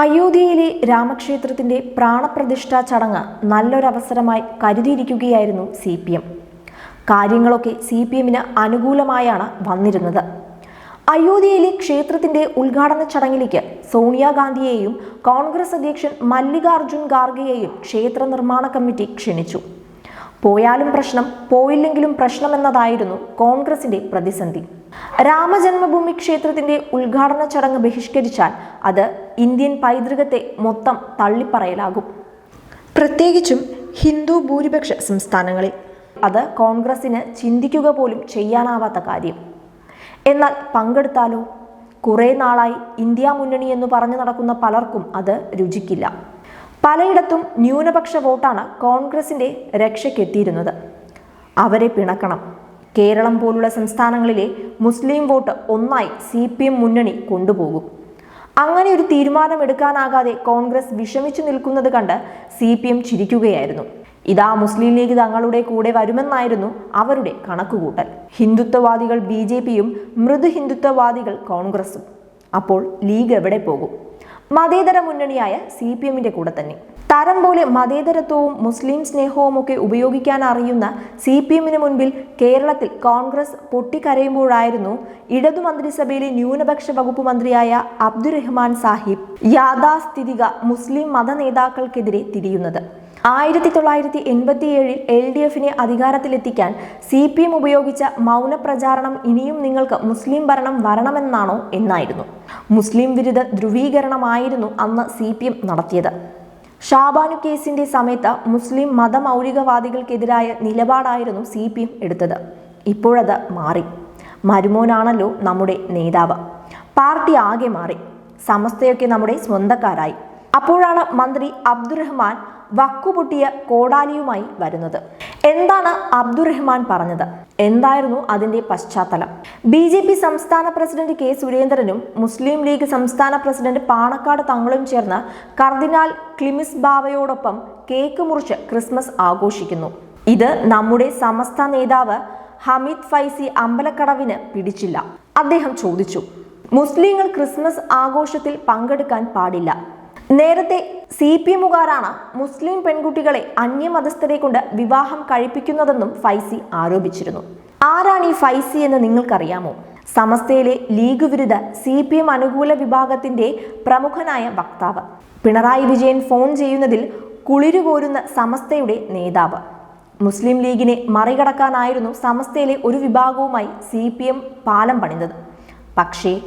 അയോധ്യയിലെ രാമക്ഷേത്രത്തിന്റെ പ്രാണപ്രതിഷ്ഠാ ചടങ്ങ് നല്ലൊരവസരമായി കരുതിയിരിക്കുകയായിരുന്നു സി പി എം. കാര്യങ്ങളൊക്കെ സി പി എമ്മിന് അനുകൂലമായാണ് വന്നിരുന്നത്. അയോധ്യയിലെ ക്ഷേത്രത്തിന്റെ ഉദ്ഘാടന ചടങ്ങിലേക്ക് സോണിയാഗാന്ധിയെയും കോൺഗ്രസ് അധ്യക്ഷൻ മല്ലികാർജുൻ ഖാർഗെയെയും ക്ഷേത്ര നിർമ്മാണ കമ്മിറ്റി ക്ഷണിച്ചു. പോയാലും പ്രശ്നം പോയില്ലെങ്കിലും പ്രശ്നമെന്നതായിരുന്നു കോൺഗ്രസിന്റെ പ്രതിസന്ധി. രാമജന്മഭൂമി ക്ഷേത്രത്തിന്റെ ഉദ്ഘാടന ചടങ്ങ് ബഹിഷ്കരിച്ചാൽ അത് ഇന്ത്യൻ പൈതൃകത്തെ മൊത്തം തള്ളിപ്പറയലാകും. പ്രത്യേകിച്ചും ഹിന്ദു ഭൂരിപക്ഷ സംസ്ഥാനങ്ങളിൽ അത് കോൺഗ്രസിന് ചിന്തിക്കുക പോലും ചെയ്യാനാവാത്ത കാര്യം. എന്നാൽ പങ്കെടുത്താലോ? കുറേ നാളായി ഇന്ത്യ മുന്നണി എന്ന് പറഞ്ഞു നടക്കുന്ന പലർക്കും അത് രുചിക്കില്ല. പലയിടത്തും ന്യൂനപക്ഷ വോട്ടാണ് കോൺഗ്രസിന്റെ രക്ഷയ്ക്കെത്തിയിരുന്നത്. അവരെ പിണക്കണം. കേരളം പോലുള്ള സംസ്ഥാനങ്ങളിലെ മുസ്ലിം വോട്ട് ഒന്നായി സി പി എം മുന്നണി കൊണ്ടുപോകും. അങ്ങനെ ഒരു തീരുമാനമെടുക്കാനാകാതെ കോൺഗ്രസ് വിഷമിച്ചു നിൽക്കുന്നത് കണ്ട് സി പി എം ചിരിക്കുകയായിരുന്നു. ഇതാ മുസ്ലിം ലീഗ് തങ്ങളുടെ കൂടെ വരുമെന്നായിരുന്നു അവരുടെ കണക്കുകൂട്ടൽ. ഹിന്ദുത്വവാദികൾ ബി ജെ പിയും മൃദു ഹിന്ദുത്വവാദികൾ കോൺഗ്രസും. അപ്പോൾ ലീഗ് എവിടെ പോകും? മതേതര മുന്നണിയായ സി പി എമ്മിന്റെ കൂടെ തന്നെ. തരം പോലെ മതേതരത്വവും മുസ്ലിം സ്നേഹവും ഒക്കെ ഉപയോഗിക്കാൻ അറിയുന്ന സി പി എമ്മിന് മുൻപിൽ കേരളത്തിൽ കോൺഗ്രസ് പൊട്ടിക്കരയുമ്പോഴായിരുന്നു ഇടതു മന്ത്രിസഭയിലെ ന്യൂനപക്ഷ വകുപ്പ് മന്ത്രിയായ അബ്ദുറഹ്മാൻ സാഹിബ് യാഥാസ്ഥിതിക മുസ്ലിം മത നേതാക്കൾക്കെതിരെ തിരിയുന്നത്. ആയിരത്തി തൊള്ളായിരത്തി എൺപത്തിയേഴിൽ എൽ ഡി എഫിനെ അധികാരത്തിലെത്തിക്കാൻ സി പി എം ഉപയോഗിച്ച മൗനപ്രചാരണം ഇനിയും നിങ്ങൾക്ക് മുസ്ലിം ഭരണം വരണമെന്നാണോ എന്നായിരുന്നു. മുസ്ലിം വിരുദ്ധ ധ്രുവീകരണമായിരുന്നു അന്ന് സി പി എം നടത്തിയത്. ഷാബാനു കേസിന്റെ സമയത്ത് മുസ്ലിം മതമൗലികവാദികൾക്കെതിരായ നിലപാടായിരുന്നു സി പി എം എടുത്തത്. ഇപ്പോഴത് മാറി. മരുമോനാണല്ലോ നമ്മുടെ നേതാവ്. പാർട്ടി ആകെ മാറി. സമസ്തയൊക്കെ നമ്മുടെ സ്വന്തക്കാരായി. അപ്പോഴാണ് മന്ത്രി അബ്ദുറഹ്മാൻ വക്കുപൊട്ടിയ കോടാലിയുമായി വരുന്നത്. എന്താണ് അബ്ദുറഹ്മാൻ പറഞ്ഞത്? എന്തായിരുന്നു അതിന്റെ പശ്ചാത്തലം? ബി ജെ പി സംസ്ഥാന പ്രസിഡന്റ് കെ സുരേന്ദ്രനും മുസ്ലിം ലീഗ് സംസ്ഥാന പ്രസിഡന്റ് പാണക്കാട് തങ്ങളും ചേർന്ന് കർദിനാൾ ക്ലിമിസ് ബാവയോടൊപ്പം കേക്ക് മുറിച്ച് ക്രിസ്മസ് ആഘോഷിക്കുന്നു. ഇത് നമ്മുടെ സമസ്ത നേതാവ് ഹമീദ് ഫൈസി അമ്പലക്കടവിന് പിടിച്ചില്ല. അദ്ദേഹം ചോദിച്ചു മുസ്ലിങ്ങൾ ക്രിസ്മസ് ആഘോഷത്തിൽ പങ്കെടുക്കാൻ പാടില്ല. നേരത്തെ സി പി എമ്മുകാരാണ് മുസ്ലിം പെൺകുട്ടികളെ അന്യമതസ്ഥരെ കൊണ്ട് വിവാഹം കഴിപ്പിക്കുന്നതെന്നും ഫൈസി ആരോപിച്ചിരുന്നു. ആരാണ് ഈ ഫൈസി എന്ന് നിങ്ങൾക്കറിയാമോ? സമസ്തയിലെ ലീഗ് വിരുദ്ധ സി പി എം അനുകൂല വിഭാഗത്തിന്റെ പ്രമുഖനായ വക്താവ്. പിണറായി വിജയൻ ഫോൺ ചെയ്യുന്നതിൽ കുളിരുകോരുന്ന സമസ്തയുടെ നേതാവ്. മുസ്ലിം ലീഗിനെ മറികടക്കാനായിരുന്നു സമസ്തയിലെ ഒരു വിഭാഗവുമായി സി പി എം പാലം പണിതത്. പക്ഷേ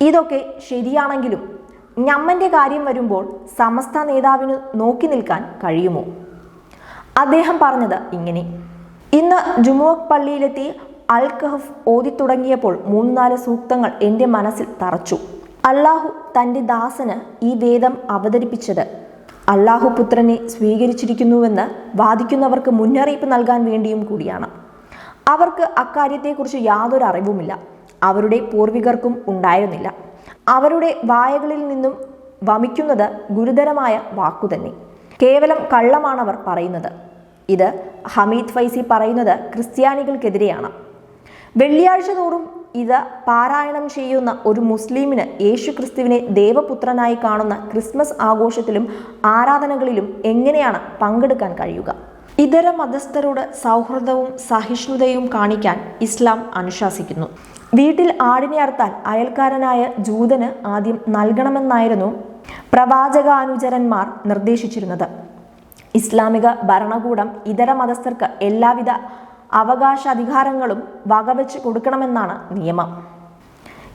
ഇതൊക്കെ ശരിയാണെങ്കിലും ഞമ്മന്റെ കാര്യം വരുമ്പോൾ സമസ്ത നേതാവിന് നോക്കി നിൽക്കാൻ കഴിയുമോ? അദ്ദേഹം പറഞ്ഞത് ഇങ്ങനെ. ഇന്ന് ജുമുഅക് പള്ളിയിലെത്തി അൽ കഹഫ് ഓതി തുടങ്ങിയപ്പോൾ മൂന്നാൽ സൂക്തങ്ങൾ എന്റെ മനസ്സിൽ തറച്ചു. അള്ളാഹു തന്റെ ദാസന് ഈ വേദം അവതരിപ്പിച്ചത്. അള്ളാഹു പുത്രനെ സ്വീകരിച്ചിരിക്കുന്നുവെന്ന് വാദിക്കുന്നവർക്ക് മുന്നറിയിപ്പ് നൽകാൻ വേണ്ടിയും കൂടിയാണ്. അവർക്ക് അക്കാര്യത്തെക്കുറിച്ച് യാതൊരു അറിവുമില്ല. അവരുടെ പൂർവികർക്കും ഉണ്ടായിരുന്നില്ല. അവരുടെ വായകളിൽ നിന്നും വമിക്കുന്നത് ഗുരുതരമായ വാക്കു തന്നെ. കേവലം കള്ളമാണവർ പറയുന്നത്. ഇത് ഹമീദ് ഫൈസി പറയുന്നത് ക്രിസ്ത്യാനികൾക്കെതിരെയാണ്. വെള്ളിയാഴ്ച തോറും ഇത് പാരായണം ചെയ്യുന്ന ഒരു മുസ്ലിമിന് യേശു ക്രിസ്തുവിനെ ദേവപുത്രനായി കാണുന്ന ക്രിസ്മസ് ആഘോഷത്തിലും ആരാധനകളിലും എങ്ങനെയാണ് പങ്കെടുക്കാൻ കഴിയുക? ഇതര മതസ്ഥരോട് സൗഹൃദവും സഹിഷ്ണുതയും കാണിക്കാൻ ഇസ്ലാം അനുശാസിക്കുന്നു. വീട്ടിൽ ആടിനെ അർത്താൽ അയൽക്കാരനായ ജൂതന് ആദ്യം നൽകണമെന്നായിരുന്നു പ്രവാചകാനുചരന്മാർ നിർദ്ദേശിച്ചിരുന്നത്. ഇസ്ലാമിക ഭരണകൂടം ഇതര മതസ്ഥർക്ക് എല്ലാവിധ അവകാശ അധികാരങ്ങളും വകവെച്ച് കൊടുക്കണമെന്നാണ് നിയമം.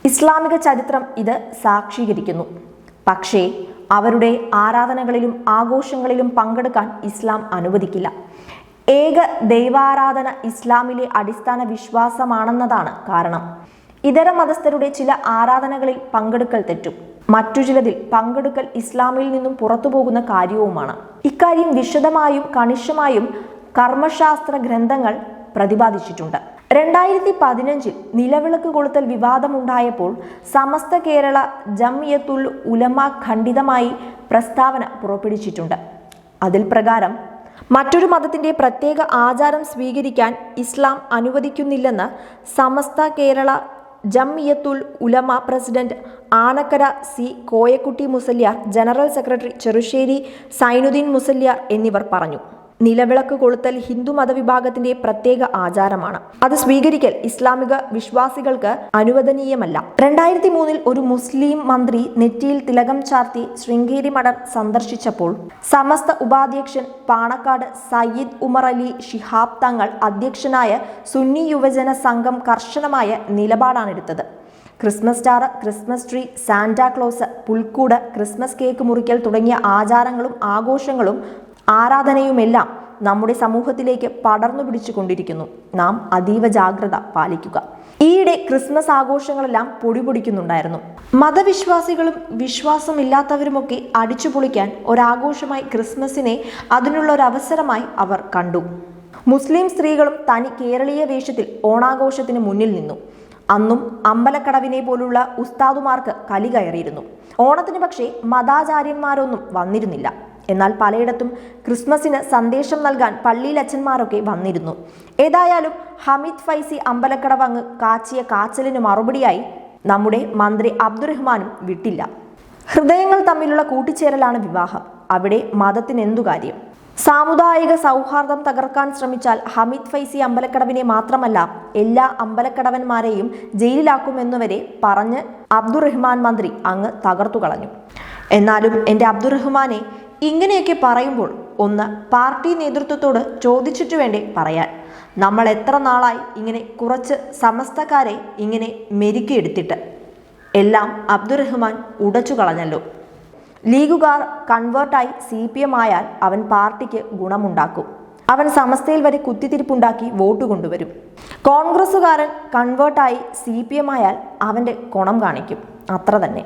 ഇസ്ലാമിക ചരിത്രം ഇത് സാക്ഷീകരിക്കുന്നു. പക്ഷേ അവരുടെ ആരാധനകളിലും ആഘോഷങ്ങളിലും പങ്കെടുക്കാൻ ഇസ്ലാം അനുവദിക്കില്ല. ഏക ദൈവാരാധന ഇസ്ലാമിലെ അടിസ്ഥാന വിശ്വാസമാണെന്നതാണ് കാരണം. ഇതര മതസ്ഥരുടെ ചില ആരാധനകളിൽ പങ്കെടുക്കൽ തെറ്റും. മറ്റു ചിലതിൽ പങ്കെടുക്കൽ ഇസ്ലാമിൽ നിന്നും പുറത്തു പോകുന്ന കാര്യവുമാണ്. ഇക്കാര്യം വിശദമായും കണിശമായും കർമ്മശാസ്ത്ര ഗ്രന്ഥങ്ങൾ പ്രതിപാദിച്ചിട്ടുണ്ട്. രണ്ടായിരത്തി പതിനഞ്ചിൽ നിലവിളക്ക് കൊളുത്തൽ വിവാദമുണ്ടായപ്പോൾ സമസ്ത കേരള ജംയത്തുൽ ഉലമ ഖണ്ഡിതമായി പ്രസ്താവന പുറപ്പെടുവിച്ചിട്ടുണ്ട്. അതിൽ പ്രകാരം മറ്റൊരു മതത്തിന്റെ പ്രത്യേക ആചാരം സ്വീകരിക്കാൻ ഇസ്ലാം അനുവദിക്കുന്നില്ലെന്ന് Samastha Kerala Jamiyyathul Ulama president Anakkara C Koyakutty Musliyar general secretary Cherussery Zainuddin Musliyar എന്നിവർ പറഞ്ഞു. നിലവിളക്ക് കൊളുത്തൽ ഹിന്ദു മതവിഭാഗത്തിന്റെ പ്രത്യേക ആചാരമാണ്. അത് സ്വീകരിക്കൽ ഇസ്ലാമിക വിശ്വാസികൾക്ക് അനുവദനീയമല്ല. രണ്ടായിരത്തി മൂന്നിൽ ഒരു മുസ്ലിം മന്ത്രി നെറ്റിയിൽ തിലകം ചാർത്തി ശൃംഗേരി മഠം സന്ദർശിച്ചപ്പോൾ സമസ്ത ഉപാധ്യക്ഷൻ പാണക്കാട് സയ്യിദ് ഉമർ അലി ഷിഹാബ് തങ്ങൾ അധ്യക്ഷനായ സുന്നി യുവജന സംഘം കർശനമായ നിലപാടാണ് എടുത്തത് Christmas star Christmas tree Santa Claus പുൽക്കൂട് ക്രിസ്മസ് കേക്ക് മുറിക്കൽ തുടങ്ങിയ ആചാരങ്ങളും ആഘോഷങ്ങളും ആരാധനയുമെല്ലാം നമ്മുടെ സമൂഹത്തിലേക്ക് പടർന്നു പിടിച്ചുകൊണ്ടിരിക്കുന്നു. നാം അതീവ ജാഗ്രത പാലിക്കുക. ഈയിടെ ക്രിസ്മസ് ആഘോഷങ്ങളെല്ലാം പൊടിപൊടിക്കുന്നുണ്ടായിരുന്നു. മതവിശ്വാസികളും വിശ്വാസമില്ലാത്തവരുമൊക്കെ അടിച്ചുപൊളിക്കാൻ ഒരാഘോഷമായി ക്രിസ്മസിനെ അതിനുള്ള ഒരു അവസരമായി അവർ കണ്ടു. മുസ്ലിം സ്ത്രീകളും തനി കേരളീയ വേഷത്തിൽ ഓണാഘോഷത്തിന് മുന്നിൽ നിന്നു. അന്നും അമ്പലക്കടവിനെ പോലുള്ള ഉസ്താദുമാർക്ക് കലി കയറിയിരുന്നു. ഓണത്തിന് പക്ഷേ മതാചാര്യന്മാരൊന്നും വന്നിരുന്നില്ല. എന്നാൽ പലയിടത്തും ക്രിസ്മസിന് സന്ദേശം നൽകാൻ പള്ളിയിൽ അച്ഛന്മാരൊക്കെ വന്നിരുന്നു. ഏതായാലും ഹമീദ് ഫൈസി അമ്പലക്കടവങ്ങ് കാച്ചിയ കാച്ചലിന് മറുപടിയായി നമ്മുടെ മന്ത്രി അബ്ദുറഹ്മാനും വിട്ടില്ല. ഹൃദയങ്ങൾ തമ്മിലുള്ള കൂട്ടിച്ചേരലാണ് വിവാഹം. അവിടെ മതത്തിന് എന്തു കാര്യം? സാമുദായിക സൗഹാർദ്ദം തകർക്കാൻ ശ്രമിച്ചാൽ ഹമീദ് ഫൈസി അമ്പലക്കടവിനെ മാത്രമല്ല എല്ലാ അമ്പലക്കടവന്മാരെയും ജയിലിലാക്കുമെന്നുവരെ പറഞ്ഞ് അബ്ദുറഹ്മാൻ മന്ത്രി അങ്ങ് തകർത്തു കളഞ്ഞു. എന്നാലും എന്റെ അബ്ദുറഹ്മാനെ ഇങ്ങനെയൊക്കെ പറയുമ്പോൾ ഒന്ന് പാർട്ടി നേതൃത്വത്തോട് ചോദിച്ചിട്ട് വേണ്ടേ പറയാൻ. നമ്മൾ എത്ര നാളായി ഇങ്ങനെ കുറച്ച് സമസ്തക്കാരെ ഇങ്ങനെ മെരുക്കിയെടുത്തിട്ട് എല്ലാം അബ്ദുറഹ്മാൻ ഉടച്ചു കളഞ്ഞല്ലോ. ലീഗുകാർ കൺവേർട്ടായി സി പി എം ആയാൽ അവൻ പാർട്ടിക്ക് ഗുണമുണ്ടാക്കും. അവൻ സമസ്തയിൽ വരെ കുത്തിത്തിരിപ്പുണ്ടാക്കി വോട്ട് കൊണ്ടുവരും. കോൺഗ്രസ്സുകാരൻ കൺവേർട്ടായി സി പി എം ആയാൽ അവന്റെ ഗുണം കാണിക്കും. അത്ര തന്നെ.